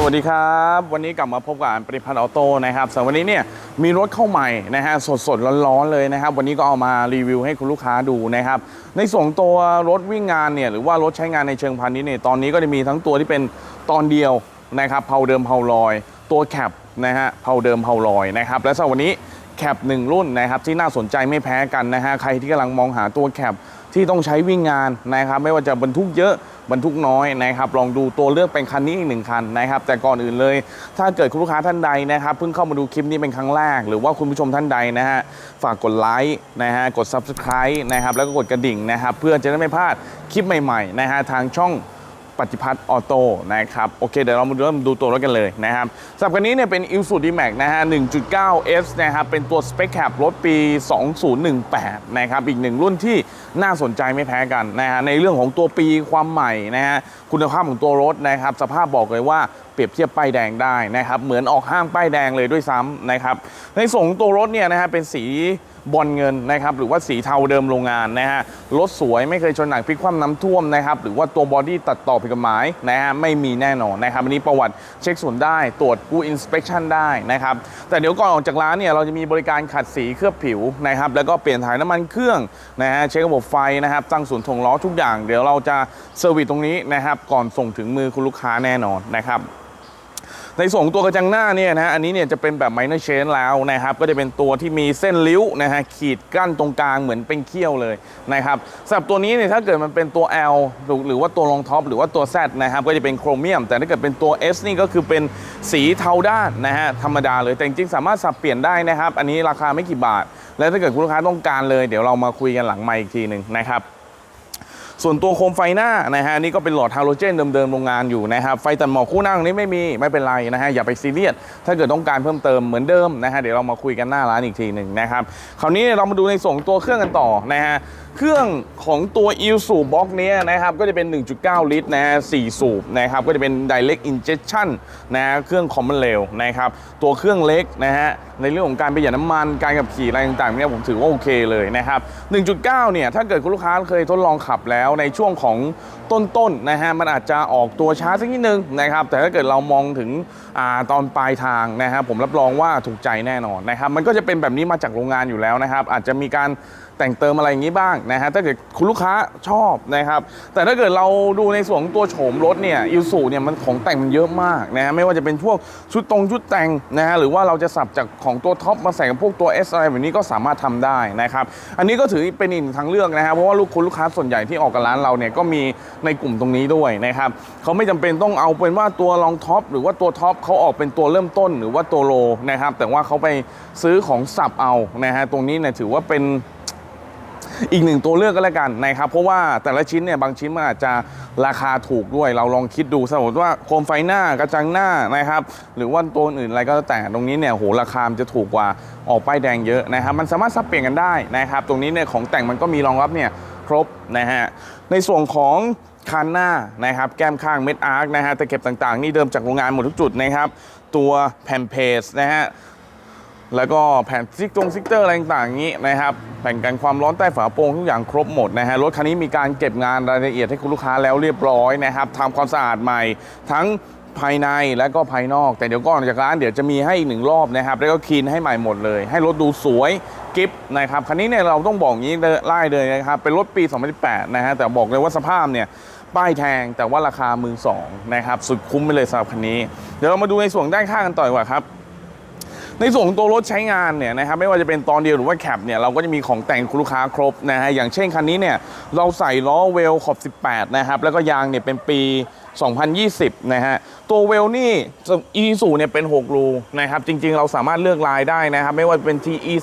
สวัสดีครับ วันนี้กลับมาพบกับปริพัฒน์ออโต้นะครับสำหรับวันนี้เนี่ยมีรถเข้าใหม่นะฮะสดสดร้อนๆเลยนะครับ วันนี้ก็เอามารีวิวให้คุณลูกค้าดูนะครับ ในส่วนของตัวรถวิ่งงานเนี่ยหรือว่ารถใช้งานในเชิงพาณิชย์เนี่ยตอนนี้ก็จะมีทั้งตัวที่เป็นตอนเดียวนะครับเผาเดิมเผาลอย ตัวแคปนะฮะเผาเดิมเผาลอยนะครับและสำหรับวันนี้ แคปหนึ่งรุ่นนะครับที่น่าสนใจไม่แพ้กันนะฮะใครที่กำลังมองหาตัวแคปที่ต้องใช้วิ่งงานนะครับไม่ว่าจะบรรทุกเยอะบรรทุกน้อยนะครับลองดูตัวเลือกเป็นคันนี้อีกหนึ่งคันนะครับแต่ก่อนอื่นเลย ถ้าเกิดคุณลูกค้าท่านใดนะครับเพิ่งเข้ามาดูคลิปนี้เป็นครั้งแรก หรือว่าคุณผู้ชมท่านใดนะฮะฝากกดไลค์นะฮะกด Subscribe นะครับแล้วก็กดกระดิ่งนะครับเพื่อจะได้ไม่พลาดคลิปใหม่ๆนะฮะทางช่อง ปฏิพัฒน์ออโต้นะครับโอเคเดี๋ยวเรามาเริ่มดูตัวรถกันเลยนะครับสำหรับคันนี้เนี่ยเป็น i l s u d d m a x นะฮะ 1.9 S นะครับเป็นตัว Spec Cap รถปี 2018 นะครับอีกหนึ่งรุ่นที่น่าสนใจไม่แพ้กันนะฮะในเรื่องของตัวปีความใหม่นะฮะคุณภาพของตัวรถนะครับสภาพบอกเลยว่าเปรียบเทียบป้ายแดงได้นะครับ เหมือนออกห้างป้ายแดงเลยด้วยซ้ำนะครับ ในส่วนของตัวรถเนี่ยนะฮะเป็นสี บอลเงินนะครับหรือว่าสีเทาเดิมโรงงานนะฮะรถสวยไม่เคยชนหนักพลิกคว่ำน้ำท่วมนะครับหรือว่าตัวบอดี้ตัดต่อผิดกฎหมายนะฮะไม่มีแน่นอนนะครับอันนี้ประวัติเช็คส่วนได้ตรวจกูอินสเป t ชันได้นะครับแต่เดี๋ยวก่อนออกจากร้านเนี่ยเราจะมีบริการขัดสีเคลือบผิวนะครับแล้วก็เปลี่ยนถ่ายน้ำมันเครื่องนะฮะเช็คระบบไฟนะครับตั้งศูนย์ถ่วงล้อทุกอย่าง เดี๋ยวเราจะเซอร์วิสตรงนี้นะครับก่อนส่งถึงมือคุณลูกค้าแน่นอนนะครับ ในส่วนของตัวกระจังหน้าเนี่ยนะฮะอันนี้เนี่ยจะเป็นแบบ minor change แล้วนะครับก็จะเป็นตัวที่มีเส้นริ้วนะฮะขีดกั้นตรงกลางเหมือนเป็นเขี้ยวเลยนะครับสำหรับตัวนี้เนี่ยถ้าเกิดมันเป็นตัว L หรือว่าตัวรองท็อปหรือว่าตัว Z นะครับก็จะเป็นโครเมียม แต่ถ้าเกิดเป็นตัว S นี่ก็คือเป็นสีเทาด้านนะฮะธรรมดาเลยแต่จริงๆสามารถสับเปลี่ยนได้นะครับ อันนี้ราคาไม่กี่บาท แล้วถ้าเกิดคุณลูกค้าต้องการเลย เดี๋ยวเรามาคุยกันหลังไมค์อีกทีหนึ่งนะครับ ส่วนตัวโคมไฟหน้านะฮะนี่ก็เป็นหลอดฮาโลเจนเดิมๆโรงงานอยู่นะครับไฟตัดหมอกคู่หน้าตรงนี้ไม่มีไม่เป็นไรนะฮะอย่าไปซีเรียสถ้าเกิดต้องการเพิ่มเติมเหมือนเดิมนะฮะเดี๋ยวเรามาคุยกันหน้าร้านอีกทีหนึ่งนะครับคราวนี้เรามาดูในส่วนของตัวเครื่องกันต่อนะฮะ เครื่องของตัว i l s u b o x เนี้ยนะครับก็จะเป็น 1.9 ลิตรนะฮะ4สูบนะครับก็จะเป็น direct injection นะเครื่องคอมมอนเร็วนะครับตัวเครื่องเล็กนะฮะในเรื่องของการประหยัดน้ำมันการขับขี่อะไรต่างๆเนี่ยผมถือว่าโอเคเลยนะครับ 1.9 เนี่ยถ้าเกิดคุณลูกค้าเคยทดลองขับแล้วในช่วงของต้นๆนะฮะมันอาจจะออกตัวช้าสักนิดนึงนะครับแต่ถ้าเกิดเรามองถึงอตอนปลายทางนะฮะผมรับรองว่าถูกใจแน่นอนนะครับมันก็จะเป็นแบบนี้มาจากโรงงานอยู่แล้วนะครับอาจจะมีการ แต่งเติมอะไรอย่างนี้บ้างนะฮะถ้าเกิดคุณลูกค้าชอบนะครับ แต่ถ้าเกิดเราดูในส่วนของตัวโฉมรถเนี่ยอิสูเนี่ยมันของแต่งมันเยอะมากนะฮะไม่ว่าจะเป็นพวกชุดตรงชุดแต่งนะฮะหรือว่าเราจะสับจากของตัวท็อปมาใส่กับพวกตัว S อะไรแบบนี้ก็สามารถทำได้นะครับ อันนี้ก็ถือเป็นอีกหนึ่งทางเลือกนะครับเพราะว่าลูกคุณลูกค้าส่วนใหญ่ที่ออกกับร้านเราเนี่ยก็มีในกลุ่มตรงนี้ด้วยนะครับเขาไม่จำเป็นต้องเอาเป็นว่าตัวรองท็อปหรือว่าตัวท็อปเขาออกเป็นตัวเริ่มต้นหรือว่าตัวโลนะครับแต่ว่าเขาไปซื้อของสับเอานะฮะตรงนี้เนี่ยถือว่าเป็น อีกหนึ่งตัวเลือกก็แล้วกันนะครับเพราะว่าแต่ละชิ้นเนี่ยบางชิ้นมันอาจจะราคาถูกด้วย เราลองคิดดูสมมติว่าโคมไฟหน้ากระจังหน้านะครับหรือว่าตัวอื่นอะไรก็แล้วแต่ตรงนี้เนี่ยโหราคามจะถูกกว่าออกป้ายแดงเยอะนะครับมันสามารถสับเปลี่ยนกันได้นะครับตรงนี้เนี่ยของแต่งมันก็มีรองรับเนี่ยครบนะฮะในส่วนของคันหน้านะครับแก้มข้างเม็ดอาร์คนะฮะตะเข็บต่างๆ นี่เดิมจากโรงงานหมดทุกจุดนะครับตัวแผ่นเพจนะฮะ แล้วก็แผ่นซิกตงซิกเตอร์อะไรต่างๆอย่างนี้นะครับแผ่นกันความร้อนใต้ฝาโปรงทุกอย่างครบหมดนะฮะรถคันนี้มีการเก็บงานรายละเอียดให้คุณลูกค้าแล้วเรียบร้อยนะครับทำความสะอาดใหม่ ทั้งภายในและก็ภายนอก แต่เดี๋ยวก่อนจากร้านเดี๋ยวจะมีให้อีกหนึ่งรอบนะครับ แล้วก็คีนให้ใหม่หมดเลย ให้รถดูสวยกิฟนะครับคันนี้เนี่ยเราต้องบอกอย่างนี้เลยไล่เลยนะครับ เป็นรถปี 2018 นะฮะแต่บอกเลยว่าสภาพเนี่ยป้ายแทงแต่ว่าราคามือสองนะครับสุดคุ้มไปเลยสำหรับคันนี้ เดี๋ยวเรามาดูในส่วนด้านข้างกันต่อดีกว่าครับ ในส่วนของตัวรถใช้งานเนี่ยนะครับไม่ว่าจะเป็นตอนเดียวหรือว่าแคปเนี่ยเราก็จะมีของแต่งคุณลูกค้าครบนะฮะอย่างเช่นคันนี้เนี่ยเราใส่ล้อเวลขอบ 18 นะครับแล้วก็ยางเนี่ยเป็นปี2020 นะฮะ ตัวเวลนี่อีสูเนี่ยเป็น 6 รูนะครับ จริงๆ เราสามารถเลือกลายได้นะครับ ไม่ว่าจะเป็น TE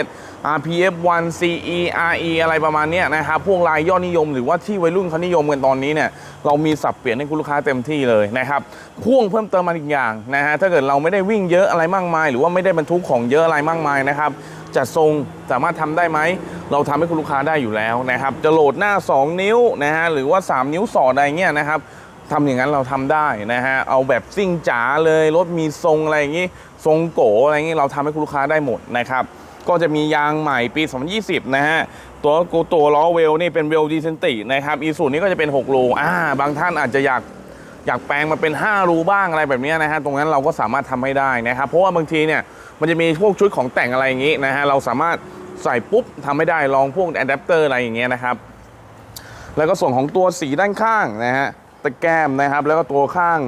37 RPF 1 CE RE อะไรประมาณนี้นะครับ พวกลายยอดนิยมหรือว่าที่วัยรุ่นเขานิยมกันตอนนี้เนี่ย เรามีสับเปลี่ยนให้คุณลูกค้าเต็มที่เลยนะครับ พ่วงเพิ่มเติมมาอีกอย่างนะฮะ ถ้าเกิดเราไม่ได้วิ่งเยอะอะไรมากมาย หรือว่าไม่ได้บรรทุกของเยอะอะไรมากมายนะครับจัดทรงสามารถทำได้ไหม เราทำให้คุณลูกค้าได้อยู่แล้วนะครับ จะโหลดหน้า 2 นิ้วนะฮะ หรือว่า 3 นิ้วสอดอะไรเงี้ยนะครับ ทำอย่างนั้นเราทำได้นะฮะ เอาแบบซิ่งจ๋าเลยรถมีทรงอะไรอย่างงี้ ทรงโกอะไรอย่างงี้เราทำให้คุณลูกค้าได้หมดนะครับ ก็จะมียางใหม่ปี 2020 นะฮะ ตัวกูตัวล้อเวลนี่เป็นเวลดีเซนตินะครับอีสูนี่ก็จะเป็น6โลอ่าบางท่านอาจจะอยากอยากแปลงมาเป็น 5 รูบ้างอะไรแบบนี้นะฮะ ตรงนั้นเราก็สามารถทำให้ได้นะครับ เพราะว่าบางทีเนี่ยมันจะมีพวกชุดของแต่งอะไรอย่างนี้นะฮะ เราสามารถใส่ปุ๊บทำไม่ได้ลองพวกอะแดปเตอร์อะไรอย่างเงี้ยนะครับ แล้วก็ส่วนของตัวสีด้านข้างนะฮะ ตะแก้มนะครับ แล้วก็ตัวข้าง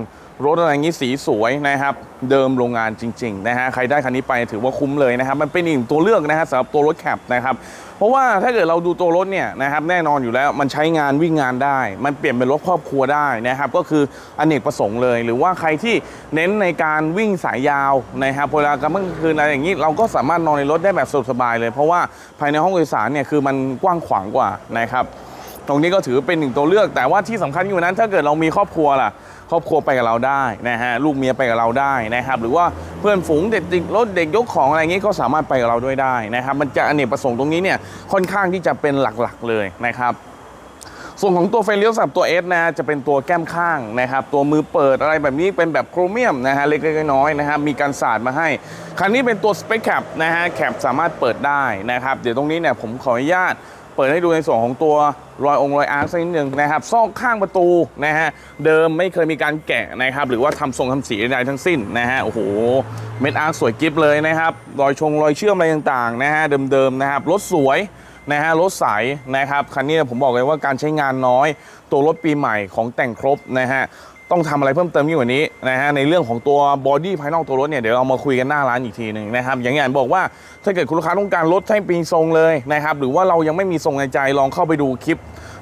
รถอะไรอย่างนี้สีสวยนะครับ เดิมโรงงานจริงๆนะฮะใครได้คันนี้ไปถือว่าคุ้มเลยนะครับ มันเป็นอีกตัวเลือกนะฮะสำหรับตัวรถแคปนะครับ เพราะว่าถ้าเกิดเราดูตัวรถเนี่ยนะครับแน่นอนอยู่แล้วมันใช้งานวิ่งงานได้ มันเปลี่ยนเป็นรถครอบครัวได้นะครับ ก็คืออเนกประสงค์เลย หรือว่าใครที่เน้นในการวิ่งสายยาวนะครับเวลากลางค่ำคืนอะไรอย่างนี้เราก็สามารถนอนในรถได้แบบสบายเลย เพราะว่าภายในห้องโดยสารเนี่ยคือมันกว้างขวางกว่านะครับ ตรงนี้ก็ถือเป็นหนึ่งตัวเลือก แต่ว่าที่สำคัญอยู่นั้นถ้าเกิดเรามีครอบครัวล่ะ ครอบครัวไปกับเราได้นะฮะลูกเมียไปกับเราได้นะครับหรือว่าเพื่อนฝูงเด็กติดรถเด็กยกของอะไรอย่างนี้ก็สามารถไปกับเราด้วยได้นะครับมันจะอเนกประสงค์ตรงนี้เนี่ยค่อนข้างที่จะเป็นหลักๆเลยนะครับส่วนของตัวไฟเลี้ยวสำหรับตัว S นะจะเป็นตัวแก้มข้างนะครับตัวมือเปิดอะไรแบบนี้เป็นแบบโครเมียมนะฮะเล็กๆน้อยๆนะครับมีการสาดมาให้ คันนี้เป็นตัวสเปคแคปนะฮะแคปสามารถเปิดได้นะครับ เดี๋ยวตรงนี้เนี่ยผมขออนุญาต เปิดให้ดูในส่วนของตัวรอยองค์รอยอาร์คสักนิดนึงนะครับ ซอกข้างประตูนะฮะ เดิมไม่เคยมีการแกะนะครับ หรือว่าทำทรงทำสีใดๆทั้งสิ้นนะฮะ โอ้โห เม็ดอาร์คสวยกิฟเลยนะครับ รอยชงรอยเชื่อมอะไรต่างๆนะฮะ เดิมๆนะครับ รถสวย นะฮะรถใสนะครับคันนี้ผมบอกเลยว่าการใช้งานน้อย ตัวรถปีใหม่ของแต่งครบนะฮะต้องทำอะไรเพิ่มเติมยิ่งกว่านี้นะฮะในเรื่องของตัวบอดี้ภายนอกตัวรถเนี่ยเดี๋ยวเรามาคุยกันหน้าร้านอีกทีหนึ่งนะครับอย่างที่อ่านบอกว่าถ้าเกิดคุณลูกค้าต้องการรถให้ปีทรงเลยนะครับหรือว่าเรายังไม่มีทรงในใจลองเข้าไปดูคลิป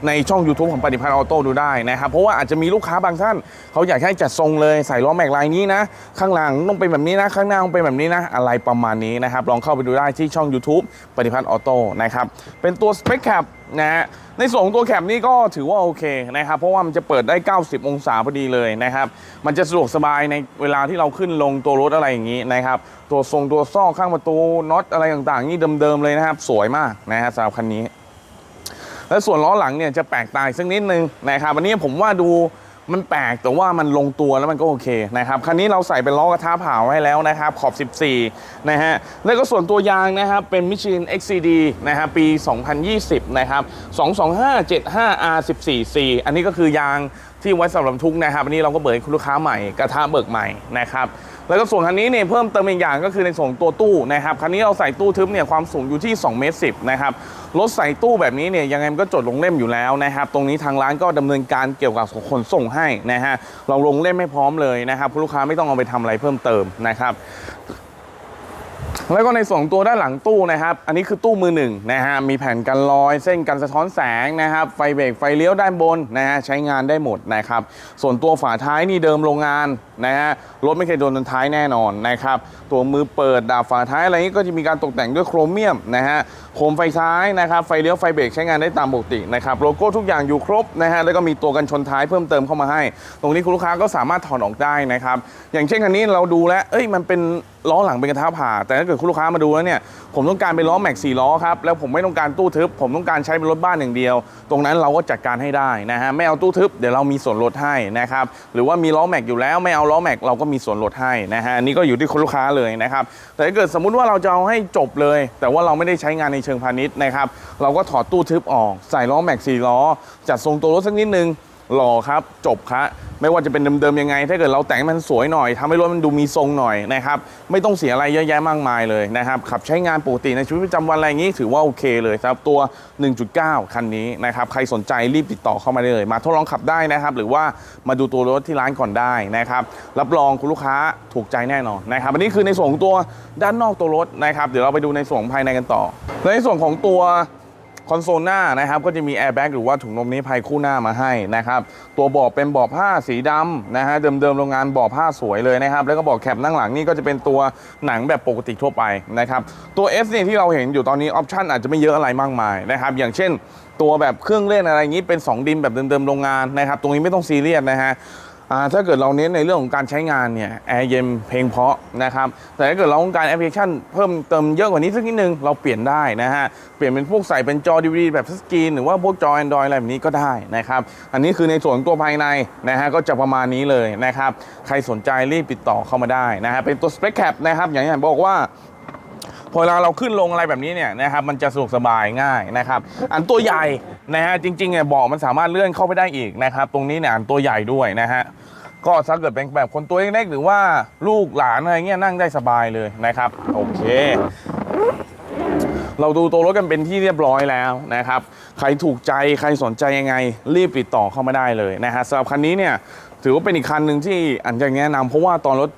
ในช่อง YouTube ของปฏิพันธ์ออโต้ดูได้นะครับ เพราะว่าอาจจะมีลูกค้าบางท่าน เขาอยากให้จัดทรงเลยใส่ล้อแม็กลายนี้นะ ข้างหลังต้องเป็นแบบนี้นะ ข้างหน้าต้องเป็นแบบนี้นะ อะไรประมาณนี้นะครับ ลองเข้าไปดูได้ที่ช่อง YouTube ปฏิพันธ์ออโต้นะครับ เป็นตัว Spec Cap นะฮะในส่วนของตัวแคปนี่ก็ถือว่าโอเคนะครับ เพราะว่ามันจะเปิดได้ 90 องศาพอดีเลยนะครับ มันจะสะดวกสบายในเวลาที่เราขึ้นลงตัวรถอะไรอย่างนี้นะครับ ตัวทรงตัวซอกข้างประตูน็อตอะไรต่างๆ นี่เดิมๆเลยนะครับ สวยมากนะฮะสำหรับคันนี้ แล้วส่วนล้อหลังเนี่ยจะแปลกตายสักนิดนึงนะครับอันนี้ผมว่าดูมันแปลกแต่ว่ามันลงตัวแล้วมันก็โอเคนะครับคันนี้เราใส่เป็นล้อกระทะเผาให้แล้วนะครับขอบ 14 นะฮะแล้วก็ส่วนตัวยางนะครับเป็นมิชลิน XCD นะฮะปี 2020 นะครับ 22575R14C อันนี้ก็คือยาง ที่ไว้สำหรับทุกนะครับอันนี้เราก็เบิกให้คุณลูกค้าใหม่กระทะเบิกใหม่นะครับแล้วก็ส่วนคันนี้เนี่ยเพิ่มเติมอีกอย่างก็คือในส่วนของตัวตู้นะครับคันนี้เราใส่ตู้ทึบเนี่ยความสูงอยู่ที่2เมตร10นะครับรถใส่ตู้แบบนี้เนี่ยยังไงมันก็จดลงเล่มอยู่แล้วนะครับตรงนี้ทางร้านก็ดำเนินการเกี่ยวกับขนส่งให้นะฮะเราลงเล่มให้พร้อมเลยนะครับคุณลูกค้าไม่ต้องเอาไปทำอะไรเพิ่มเติมนะครับ แล้วก็ในส่วนของตัวด้านหลังตู้นะครับ อันนี้คือตู้มือหนึ่งนะฮะ มีแผ่นกันรอย เส้นกันสะท้อนแสงนะครับ ไฟเบรกไฟเลี้ยวด้านบนนะฮะ ใช้งานได้หมดนะครับ ส่วนตัวฝาท้ายนี่เดิมโรงงานนะฮะ รถไม่เคยโดนจนท้ายแน่นอนนะครับ ตัวมือเปิดดาบฝาท้ายอะไรนี้ก็จะมีการตกแต่งด้วยโครเมียมนะฮะ โคมไฟท้ายนะครับ ไฟเลี้ยวไฟเบรกใช้งานได้ตามปกตินะครับ โลโก้ทุกอย่างอยู่ครบนะฮะ แล้วก็มีตัวกันชนท้ายเพิ่มเติมเข้ามาให้ ตรงนี้คุณลูกค้าก็สามารถถอดออกได้นะครับ อย่างเช่นคันนี้เราดูแล้วเอ้ย มันเป็นล้อหลังเป็นกระทะผ่าแต่ถ้าเกิดคุณลูกค้ามาดูแล้วเนี่ยผมต้องการเป็นล้อแม็กสี่ล้อครับแล้วผมไม่ต้องการตู้ทึบ ผมต้องการใช้เป็นรถบ้านอย่างเดียว ตรงนั้นเราก็จัดการให้ได้นะฮะไม่เอาตู้ทึบเดี๋ยวเรามีส่วนลดให้นะครับหรือว่ามีล้อแม็กอยู่แล้วไม่เอาล้อแม็กเราก็มีส่วนลดให้นะฮะนนี่ก็อยู่ที่คุณลูกค้าเลยนะครับแต่ถ้าเกิดสมมุติว่าเราจะเอาให้จบเลย แต่ว่าเราไม่ได้ใช้งานในเชิงพาณิชย์นะครับเราก็ถอดตู้ทึบออกใส่ล้อแม็กสี่ล้อจัดทรงตัวรถสักนิดนึง หล่อครับ จบครับไม่ว่าจะเป็นเดิมๆยังไง ถ้าเกิดเราแต่งมันสวยหน่อยทำให้รถมันดูมีทรงหน่อยนะครับ ไม่ต้องเสียอะไรเยอะแยะมากมายเลยนะครับ ขับใช้งานปกติในชีวิตประจำวันอะไรอย่างนี้ ถือว่าโอเคเลยครับ ตัว 1.9 คันนี้นะครับ ใครสนใจรีบติดต่อเข้ามาได้เลย มาทดลองขับได้นะครับ หรือว่ามาดูตัวรถที่ร้านก่อนได้นะครับ รับรองคุณลูกค้าถูกใจแน่นอนนะครับ อันนี้คือในส่วนของตัวด้านนอกตัวรถนะครับ เดี๋ยวเราไปดูในส่วนภายในกันต่อ ในส่วนของตัว คอนโซลหน้านะครับก็จะมีแอร์แบ็กหรือว่าถุงลมนิรภัยคู่หน้ามาให้นะครับตัวเบาะเป็นเบาะผ้าสีดำนะฮะเดิมๆโรงงานเบาะผ้าสวยเลยนะครับแล้วก็เบาะแคปนั่งหลังนี่ก็จะเป็นตัวหนังแบบปกติทั่วไปนะครับตัว S เนี่ยที่เราเห็นอยู่ตอนนี้ออปชันอาจจะไม่เยอะอะไรมากมายนะครับอย่างเช่น ตัวแบบเครื่องเล่นอะไรอย่างนี้เป็น 2 ดินแบบเดิมๆโรงงานนะครับตรงนี้ไม่ต้องซีเรียสนะฮะ ถ้าเกิดเราเน้นในเรื่องของการใช้งานเนี่ยแอร์เย็นเพลงเพาะนะครับแต่ถ้าเกิดเราต้องการแอปพลิเคชันเพิ่มเติมเยอะกว่านี้สักนิดนึงเราเปลี่ยนได้นะฮะเปลี่ยนเป็นพวกใส่เป็นจอ DVD แบบสกรีนหรือว่าพวกจอ Android อะไรแบบนี้ก็ได้นะครับอันนี้คือในส่วนตัวภายในนะฮะก็จะประมาณนี้เลยนะครับใครสนใจรีบติดต่อเข้ามาได้นะฮะเป็นตัว Spec Cap นะครับอย่างที่ผมบอกว่า พอเวลาเราขึ้นลงอะไรแบบนี้เนี่ยนะครับมันจะสะดวกสบายง่ายนะครับ อันตัวใหญ่นะฮะจริงๆเนี่ยเบาะมันสามารถเลื่อนเข้าไปได้อีกนะครับตรงนี้เนี่ยอันตัวใหญ่ด้วยนะฮะก็ถ้าเกิดเป็นแบบคนตัวเล็กๆหรือว่าลูกหลานอะไรเงี้ยนั่งได้สบายเลยนะครับโอเค เราดูตัวรถกันเป็นที่เรียบร้อยแล้วนะครับ ใครถูกใจใครสนใจยังไง รีบติดต่อเข้ามาได้เลยนะฮะสำหรับคันนี้เนี่ยถือว่าเป็นอีกคันหนึ่งที่อันจะแนะนำเพราะว่าตอนรถ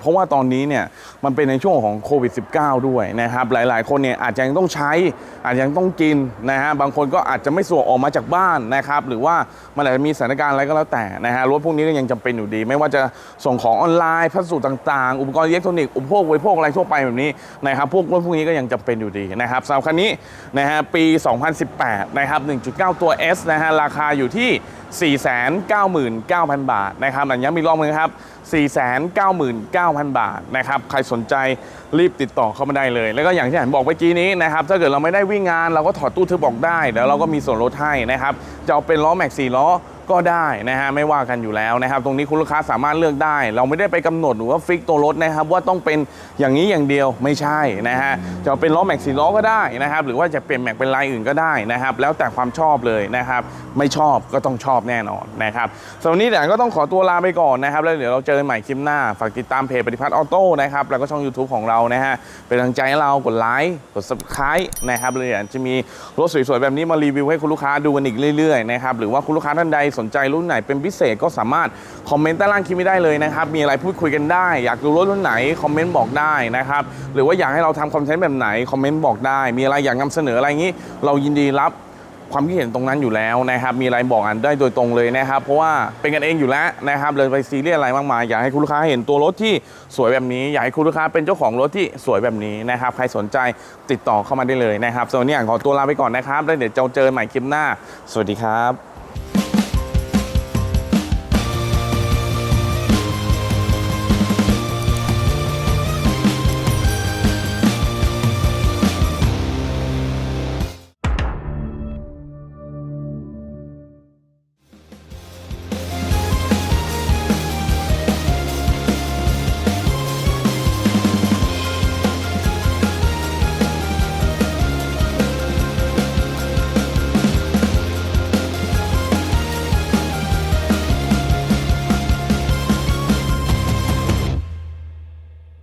เพราะว่าตอนนี้เนี่ยมันเป็นในช่วงของโควิด -19 ด้วยนะครับ หลาย ๆ คนเนี่ยอาจจะยังต้องใช้ อาจจะยังต้องกินนะฮะบางคนก็อาจจะไม่สะดวกออกมาจากบ้านนะครับ หรือว่ามันอาจจะมีสถานการณ์อะไรก็แล้วแต่นะฮะรถพวกนี้ก็ยังจำเป็นอยู่ดี ไม่ว่าจะส่งของออนไลน์พัสดุต่าง ๆ อุปกรณ์อิเล็กทรอนิกส์อุปโภคบริโภคอะไรทั่วไปแบบนี้นะครับพวกรถพวกนี้ก็ยังจำเป็นอยู่ดีนะครับสำหรับคันนี้นะฮะปี 2018 นะครับ 1.9 ตัว S นะฮะราคาอยู่ที่ 499,000 บาทนะครับอันย้ำอีกรอบนึงครับ 499,000 บาทนะครับ ใครสนใจรีบติดต่อเข้ามาได้เลย แล้วก็อย่างที่ผมบอกเมื่อกี้นี้นะครับ ถ้าเกิดเราไม่ได้วิ่งงานเราก็ถอดตู้ทึบออกได้ แล้วเราก็มีส่วนลดให้นะครับ จะเอาเป็นล้อแม็กซี่ล้อ ก็ได้นะฮะไม่ว่ากันอยู่แล้วนะครับ ตรงนี้คุณลูกค้าสามารถเลือกได้ เราไม่ได้ไปกำหนดหรือว่าฟิกตัวรถนะครับ ว่าต้องเป็นอย่างนี้อย่างเดียวไม่ใช่นะฮะจะเป็นล้อแม็กซี่ล้อก็ได้นะครับ หรือว่าจะเปลี่ยนแม็กเป็นลายอื่นก็ได้นะครับ แล้วแต่ความชอบเลยนะครับ ไม่ชอบก็ต้องชอบแน่นอนนะครับสำหรับวันนี้เดี๋ยวก็ต้องขอตัวลาไปก่อนนะครับ แล้วเดี๋ยวเราเจอกันใหม่คลิปหน้าฝากติดตามเพจปฏิพัฒน์ออโต้นะครับแล้วก็ช่อง YouTube ของเรานะฮะเป็นกำลังใจให้เรากดไลค์กด subscribe นะครับเลยจะมีรถสวยๆแบบนี้มารีวิวให้คุณลูกค้าดูกันอีกเรื่อยๆนะครับหรือว่าคุณลูกค้าท่านใดสนใจรุ่นไหนเป็นพิเศษก็สามารถคอมเมนต์ใต้ล่างคลิปนี้ได้เลยนะครับ มีอะไรพูดคุยกันได้ อยากดูรถรุ่นไหนคอมเมนต์บอกได้นะครับ หรือว่าอยากให้เราทำคอนเทนต์แบบไหนคอมเมนต์บอกได้ มีอะไรอยากนำเสนออะไรอย่างนี้ เรายินดีรับความคิดเห็นตรงนั้นอยู่แล้วนะครับ มีอะไรบอกอันได้โดยตรงเลยนะครับ เพราะว่าเป็นกันเองอยู่แล้วนะครับ เลยไปซีเรียสอะไรมากมาย อยากให้คุณลูกค้าเห็นตัวรถที่สวยแบบนี้ อยากให้คุณลูกค้าเป็นเจ้าของรถที่สวยแบบนี้นะครับ ใครสนใจติดต่อเข้ามาได้เลยนะครับส่วนนี้ขอตัวลาไปก่อนนะครับ แล้วเดี๋ยวเจอเจอกันใหม่คลิปหน้า สวัสดีครับ